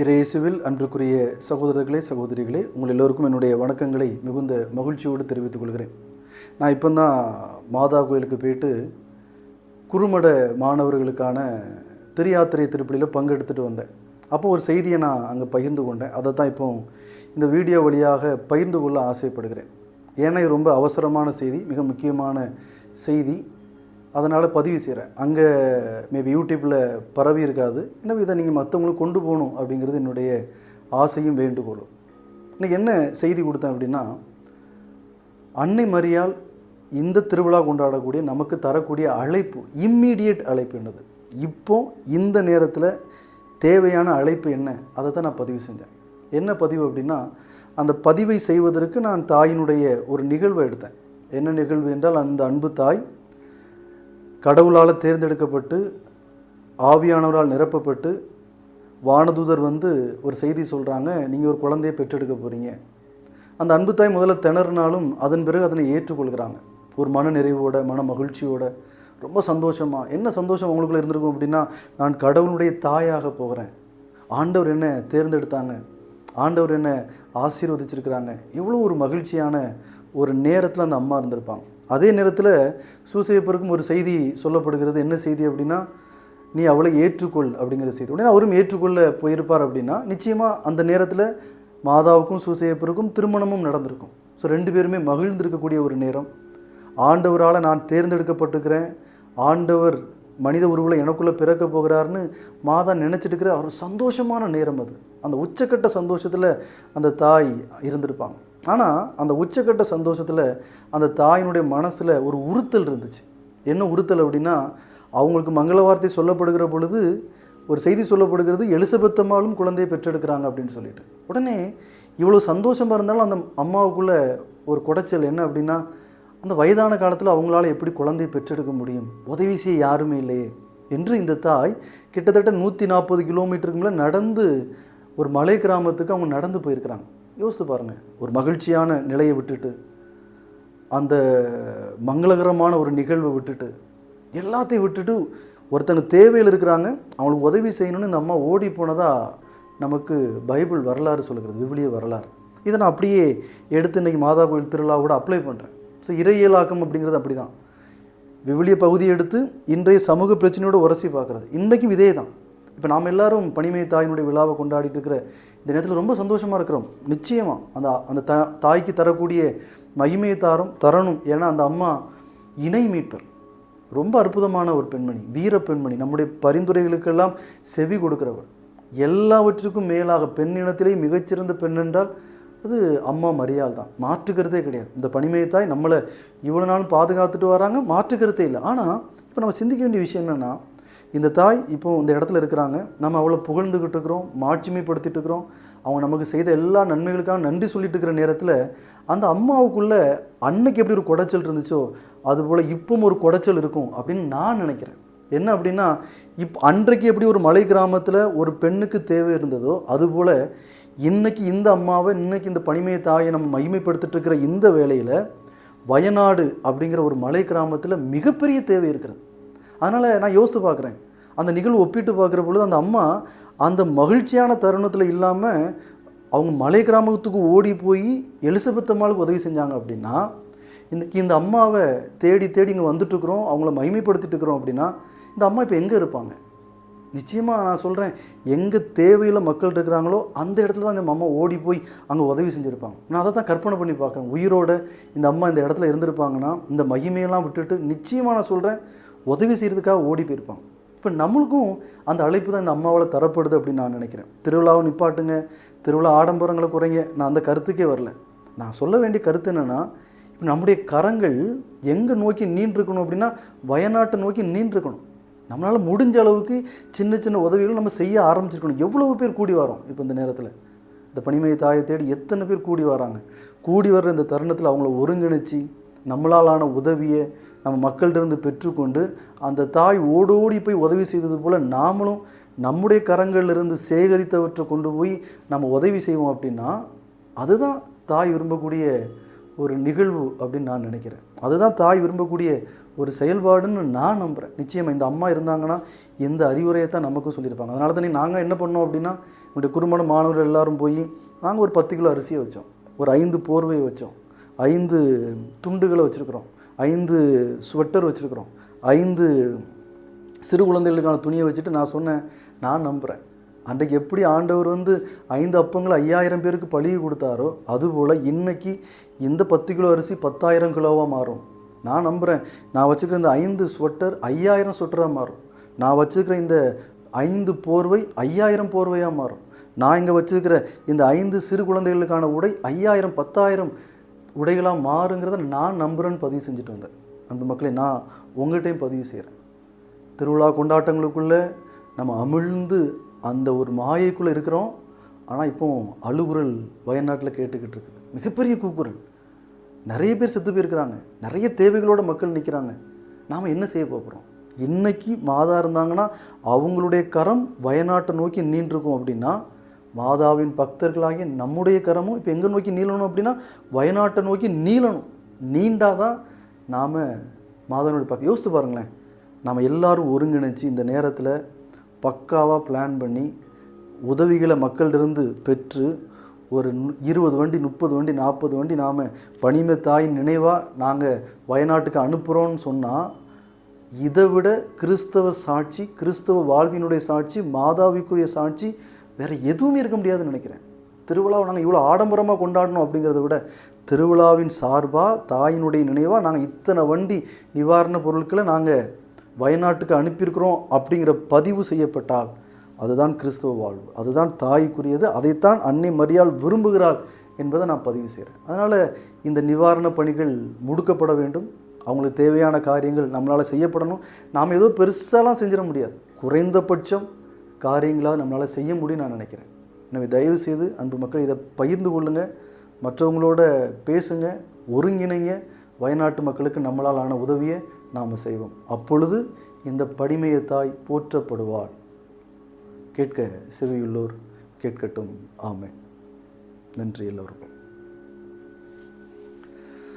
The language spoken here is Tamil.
இறையேசுவில் அன்றுக்குரிய சகோதரர்களே சகோதரிகளே உங்கள் எல்லோருக்கும் என்னுடைய வணக்கங்களை மிகுந்த மகிழ்ச்சியோடு தெரிவித்துக் கொள்கிறேன். நான் இப்போ தான் மாதா கோயிலுக்கு போயிட்டு குறுமட மாணவர்களுக்கான திருயாத்திரை திருப்பலியில் பங்கெடுத்துட்டு வந்தேன். அப்போ ஒரு செய்தியை நான் அங்கே பகிர்ந்து கொண்டேன். அதை தான் இப்போ இந்த வீடியோ வழியாக பகிர்ந்து கொள்ள ஆசைப்படுகிறேன். ஏன்னா இது ரொம்ப அவசரமான செய்தி மிக முக்கியமான செய்தி. அதனால் பதிவு செய்கிறேன் அங்கே மேபி யூடியூப்பில் பரவி இருக்காது. எனவே இதை நீங்கள் மற்றவங்களுக்கு கொண்டு போகணும் அப்படிங்கிறது என்னுடைய ஆசையும் வேண்டுகோளும். இன்றைக்கி என்ன செய்தி கொடுத்தேன் அப்படின்னா அன்னை மரியால் இந்த திருவிழா கொண்டாடக்கூடிய நமக்கு தரக்கூடிய அழைப்பு இம்மீடியட் அழைப்பு என்னது? இப்போ இந்த நேரத்தில் தேவையான அழைப்பு என்ன? அதை தான் நான் பதிவு செஞ்சேன். என்ன பதிவு அப்படின்னா அந்த பதிவை செய்வதற்கு நான் தாயினுடைய ஒரு நிகழ்வை எடுத்தேன். என்ன நிகழ்வு என்றால் அந்த அன்பு தாய் கடவுளால் தேர்ந்தெடுக்கப்பட்டு ஆவியானவரால் நிரப்பப்பட்டு வானதூதர் வந்து ஒரு செய்தி சொல்கிறாங்க நீங்கள் ஒரு குழந்தையை பெற்றெடுக்க போகிறீங்க அந்த அன்பு தாய் முதல்ல திணறினாலும் அதன் பிறகு அதனை ஏற்றுக்கொள்கிறாங்க. ஒரு மன நிறைவோட மன மகிழ்ச்சியோட ரொம்ப சந்தோஷமாக என்ன சந்தோஷம் அவங்களுக்குள்ள இருந்திருக்கும் அப்படின்னா நான் கடவுளுடைய தாயாக போகிறேன். ஆண்டவர் என்ன தேர்ந்தெடுத்தாங்க. ஆண்டவர் என்ன ஆசீர்வதிச்சிருக்கிறாங்க. எவ்வளோ ஒரு மகிழ்ச்சியான ஒரு நேரத்தில் அந்த அம்மா இருந்திருப்பாங்க. அதே நேரத்தில் சூசையப்பருக்கும் ஒரு செய்தி சொல்லப்படுகிறது. என்ன செய்தி அப்படின்னா நீ அவளை ஏற்றுக்கொள் அப்படிங்கிற செய்தி. உடனே அவரும் ஏற்றுக்கொள்ள போயிருப்பார் அப்படின்னா நிச்சயமாக அந்த நேரத்தில் மாதாவுக்கும் சூசையப்பருக்கும் திருமணமும் நடந்திருக்கும். ஸோ ரெண்டு பேருமே மகிழ்ந்திருக்கக்கூடிய ஒரு நேரம். ஆண்டவரால் நான் தேர்ந்தெடுக்கப்பட்டிருக்கிறேன். ஆண்டவர் மனித உருவில் எனக்குள்ளே பிறக்க போகிறாருன்னு மாதா நினச்சிட்டு இருக்கிற ஒரு சந்தோஷமான நேரம் அது. அந்த உச்சக்கட்ட சந்தோஷத்தில் அந்த தாய் இருந்திருப்பாங்க. ஆனால் அந்த உச்சக்கட்ட சந்தோஷத்தில் அந்த தாயினுடைய மனசில் ஒரு உறுத்தல் இருந்துச்சு. என்ன உறுத்தல் அப்படின்னா அவங்களுக்கு மங்கள வார்த்தை சொல்லப்படுகிற பொழுது ஒரு செய்தி சொல்லப்படுகிறது எலிசபெத்தம்மாலும் குழந்தையை பெற்றெடுக்கிறாங்க அப்படின்னு சொல்லிட்டு. உடனே இவ்வளோ சந்தோஷமாக இருந்தாலும் அந்த அம்மாவுக்குள்ளே ஒரு குடைச்சல் என்ன அப்படின்னா அந்த வயதான காலத்தில் அவங்களால எப்படி குழந்தையை பெற்றெடுக்க முடியும்? உதவி செய்ய யாருமே இல்லையே. என்று இந்த தாய் கிட்டத்தட்ட நூற்றி நாற்பது கிலோமீட்டருக்கு மேலே நடந்து ஒரு மலை கிராமத்துக்கு அவங்க நடந்து போயிருக்கிறாங்க. யோசித்து பாருங்கள் ஒரு மகிழ்ச்சியான நிலையை விட்டுட்டு அந்த மங்களகரமான ஒரு நிகழ்வை விட்டுட்டு எல்லாத்தையும் விட்டுட்டு ஒருத்தங்க தேவையில் இருக்கிறாங்க. அவங்களுக்கு உதவி செய்யணும்னு இந்த அம்மா ஓடி போனதாக நமக்கு பைபிள் வரலாறு சொல்லுகிறது விவிலிய வரலாறு. இதை நான் அப்படியே எடுத்து இன்றைக்கி மாதா கோயில் திருவிழாவோட அப்ளை பண்ணுறேன் ஸோ இறையியலாக்கம் அப்படிங்கிறது அப்படி தான் விவிலிய பகுதியை எடுத்து இன்றைய சமூக பிரச்சனையோடு உரசி பார்க்குறது. இன்றைக்கும் இதே தான் இப்போ நாம் எல்லாரும் பனிமை தாயினுடைய விழாவை கொண்டாடிட்டு இருக்கிற இந்த நேரத்தில் ரொம்ப சந்தோஷமாக இருக்கிறோம். நிச்சயமாக அந்த அந்த த தாய்க்கு தரக்கூடிய மகிமையை தாரும் தரணும். ஏன்னா அந்த அம்மா இணை மீட்பர். ரொம்ப அற்புதமான ஒரு பெண்மணி வீர பெண்மணி. நம்முடைய பரிந்துரைகளுக்கெல்லாம் செவி கொடுக்குறவள். எல்லாவற்றுக்கும் மேலாக பெண் இனத்திலே மிகச்சிறந்த பெண் என்றால் அது அம்மா மரியாள் தான். மாற்றுக்கிறதே கிடையாது. இந்த பனிமையை தாய் நம்மளை இவ்வளோ நாளும் பாதுகாத்துட்டு வராங்க மாற்றுக்கிறதே இல்லை. ஆனால் இப்போ நம்ம சிந்திக்க வேண்டிய விஷயம் என்னென்னா இந்த தாய் இப்போ இந்த இடத்துல இருக்கிறாங்க. நம்ம அவ்வளோ புகழ்ந்துக்கிட்டு இருக்கிறோம் மாட்சிமைப்படுத்திட்டு இருக்கிறோம். அவங்க நமக்கு செய்த எல்லா நன்மைகளுக்காக நன்றி சொல்லிட்டு இருக்கிற நேரத்தில் அந்த அம்மாவுக்குள்ள அன்னைக்கு எப்படி ஒரு குடைச்சல் இருந்துச்சோ அதுபோல் இப்பவும் ஒரு குடைச்சல் இருக்கும் அப்படின்னு நான் நினைக்கிறேன். என்ன அப்படின்னா இப் அன்றைக்கு எப்படி ஒரு மலை கிராமத்தில் ஒரு பெண்ணுக்கு தேவை இருந்ததோ அதுபோல் இன்னைக்கு இந்த அம்மாவை இன்னைக்கு இந்த பனிமையை தாயை நம்ம மகிமைப்படுத்திட்டு இருக்கிற இந்த வேலையில் வயநாடு அப்படிங்கிற ஒரு மலை கிராமத்தில் மிகப்பெரிய தேவை இருக்கிறது. அதனால் நான் யோசித்து பார்க்குறேன். அந்த நிகழ்வு ஒப்பிட்டு பார்க்குற பொழுது அந்த அம்மா அந்த மகிழ்ச்சியான தருணத்தில் இல்லாமல் அவங்க மலை கிராமத்துக்கு ஓடி போய் எலிசபெத் அம்மாளுக்கு உதவி செஞ்சாங்க அப்படின்னா இன்னைக்கு இந்த அம்மாவை தேடி தேடி இங்கே வந்துட்டுருக்குறோம் அவங்கள மகிமைப்படுத்திட்டு இருக்கிறோம் அப்படின்னா இந்த அம்மா இப்போ எங்கே இருப்பாங்க? நிச்சயமாக நான் சொல்கிறேன் எங்கே தேவையில் மக்கள் இருக்கிறாங்களோ அந்த இடத்துல தான் இந்த அம்மா ஓடி போய் அங்கே உதவி செஞ்சுருப்பாங்க. நான் அதை தான் கற்பனை பண்ணி பார்க்குறேன். உயிரோட இந்த அம்மா இந்த இடத்துல இருந்திருப்பாங்கன்னா இந்த மகிமையெல்லாம் விட்டுட்டு நிச்சயமாக நான் சொல்கிறேன் உதவி செய்கிறதுக்காக ஓடி போயிருப்பாங்க. இப்போ நம்மளுக்கும் அந்த அழைப்பு தான் இந்த அம்மாவால் தரப்படுது அப்படின்னு நான் நினைக்கிறேன். திருவிழாவை நிப்பாட்டுங்க திருவிழா ஆடம்பரங்களை குறைங்க. நான் அந்த கருத்துக்கே வரல. நான் சொல்ல வேண்டிய கருத்து என்னென்னா இப்போ நம்முடைய கரங்கள் எங்கே நோக்கி நீண்டிருக்கணும் அப்படின்னா வயநாட்டை நோக்கி நீண்டிருக்கணும். நம்மளால் முடிஞ்ச அளவுக்கு சின்ன சின்ன உதவிகள் நம்ம செய்ய ஆரம்பிச்சிருக்கணும். எவ்வளவு பேர் கூடி வரோம் இப்போ இந்த நேரத்தில்? இந்த பனிமய தாயை தேடி எத்தனை பேர் கூடி வராங்க? கூடி வர்ற இந்த தருணத்தில் அவங்கள ஒருங்கிணைச்சி நம்மளாலான உதவியை நம்ம மக்கள்கிட்டருந்து பெற்றுக்கொண்டு அந்த தாய் ஓடோடி போய் உதவி செய்தது போல் நாமளும் நம்முடைய கரங்களிலிருந்து சேகரித்தவற்றை கொண்டு போய் நம்ம உதவி செய்வோம் அப்படின்னா அதுதான் தாய் விரும்பக்கூடிய ஒரு நிகழ்வு அப்படின்னு நான் நினைக்கிறேன். அதுதான் தாய் விரும்பக்கூடிய ஒரு செயல்பாடுன்னு நான் நம்புகிறேன் நிச்சயமாக இந்த அம்மா இருந்தாங்கன்னா எந்த அறிவுரையை தான் நமக்கும் சொல்லியிருப்பாங்க. அதனால தானே நாங்கள் என்ன பண்ணோம் அப்படின்னா என்னுடைய குடும்பம் மாணவர்கள் எல்லாரும் போய் நாங்கள் ஒரு பத்து கிலோ அரிசியை வச்சோம். ஒரு ஐந்து போர்வையை வச்சோம். ஐந்து துண்டுகளை வச்சுருக்குறோம். ஐந்து ஸ்வெட்டர் வச்சுருக்குறோம். ஐந்து சிறு குழந்தைகளுக்கான துணியை வச்சுட்டு நான் சொன்னேன் நான் நம்புகிறேன் அன்றைக்கு எப்படி ஆண்டவர் வந்து ஐந்து அப்பங்களை ஐயாயிரம் பேருக்கு பழிய கொடுத்தாரோ அதுபோல் இன்னைக்கு இந்த பத்து கிலோ அரிசி பத்தாயிரம் கிலோவாக மாறும். நான் நம்புகிறேன் நான் வச்சுக்கிற இந்த ஐந்து ஸ்வெட்டர் ஐயாயிரம் ஸ்வெட்டராக மாறும். நான் வச்சுருக்கிற இந்த ஐந்து போர்வை ஐயாயிரம் போர்வையாக மாறும். நான் இங்கே வச்சுருக்கிற இந்த ஐந்து சிறு குழந்தைகளுக்கான உடை ஐயாயிரம் பத்தாயிரம் உடைகளாக மாறுங்கிறத நான் நம்புகிறேன்னு பதிவு செஞ்சுட்டு வந்தேன். அந்த மக்களை நான் உங்கள்கிட்டையும் பதிவு செய்கிறேன் திருவிழா கொண்டாட்டங்களுக்குள்ளே நம்ம அமிழ்ந்து அந்த ஒரு மாயைக்குள்ளே இருக்கிறோம். ஆனால் இப்போ அழுகுரல் வயநாட்டில் கேட்டுக்கிட்டு இருக்குது. மிகப்பெரிய கூக்குரல். நிறைய பேர் செத்து போயிருக்கிறாங்க. நிறைய தேவைகளோட மக்கள் நிற்கிறாங்க நாம் என்ன செய்ய போகிறோம் இன்னைக்கு மாதா இருந்தாங்கன்னா அவங்களுடைய கரம் வயநாட்டை நோக்கி நீண்டிருக்கும் அப்படின்னா மாதாவின் பக்தர்களாகிய நம்முடைய கரமும் இப்போ எங்கே நோக்கி நீளணும் அப்படின்னா வயநாட்டை நோக்கி நீளணும். நீண்டாதான் நாம் மாதாவினுடைய பக்கம் யோசித்து பாருங்களேன். நாம் எல்லாரும் ஒருங்கிணைச்சு இந்த நேரத்தில் பக்காவாக பிளான் பண்ணி உதவிகளை மக்களிடம் பெற்று ஒரு இருபது வண்டி முப்பது வண்டி நாற்பது வண்டி நாம் பனிம தாயின் நினைவாக நாங்கள் வயநாட்டுக்கு அனுப்புகிறோன்னு சொன்னால் இதை விட கிறிஸ்தவ சாட்சி கிறிஸ்தவ வாழ்வினுடைய சாட்சி மாதாவிக்குரிய சாட்சி வேறு எதுவுமே இருக்க முடியாதுன்னு நினைக்கிறேன். திருவிழாவை நாங்கள் இவ்வளோ ஆடம்பரமாக கொண்டாடணும் அப்படிங்கிறத விட திருவிழாவின் சார்பாக தாயினுடைய நினைவாக நாங்கள் இத்தனை வண்டி நிவாரணப் பொருட்களை நாங்கள் வயநாட்டுக்கு அனுப்பியிருக்கிறோம் அப்படிங்கிற பதிவு செய்யப்பட்டால் அதுதான் கிறிஸ்தவ வாழ்வு. அதுதான் தாய்க்குரியது. அதைத்தான் அன்னை மரியாள் விரும்புகிறாள் என்பதை நான் பதிவு செய்கிறேன். அதனால் இந்த நிவாரணப் பணிகள் முடுக்கப்பட வேண்டும். அவங்களுக்கு தேவையான காரியங்கள் நம்மளால் செய்யப்படணும். நாம் ஏதோ பெருசாலாம் செஞ்சிட முடியாது. குறைந்தபட்சம் காரியங்களாக நம்மளால் செய்ய முடியும் நான் நினைக்கிறேன். எனவே தயவு செய்து அன்பு மக்கள் இதை பகிர்ந்து கொள்ளுங்கள் மற்றவங்களோட பேசுங்க ஒருங்கிணைங்க. வயநாட்டு மக்களுக்கு நம்மளால் ஆன உதவியை நாம் செய்வோம். அப்பொழுது இந்த படிமைய தாய் போற்றப்படுவாள். கேட்க செவியுள்ளோர் கேட்கட்டும். ஆமை நன்றி எல்லோருக்கும்.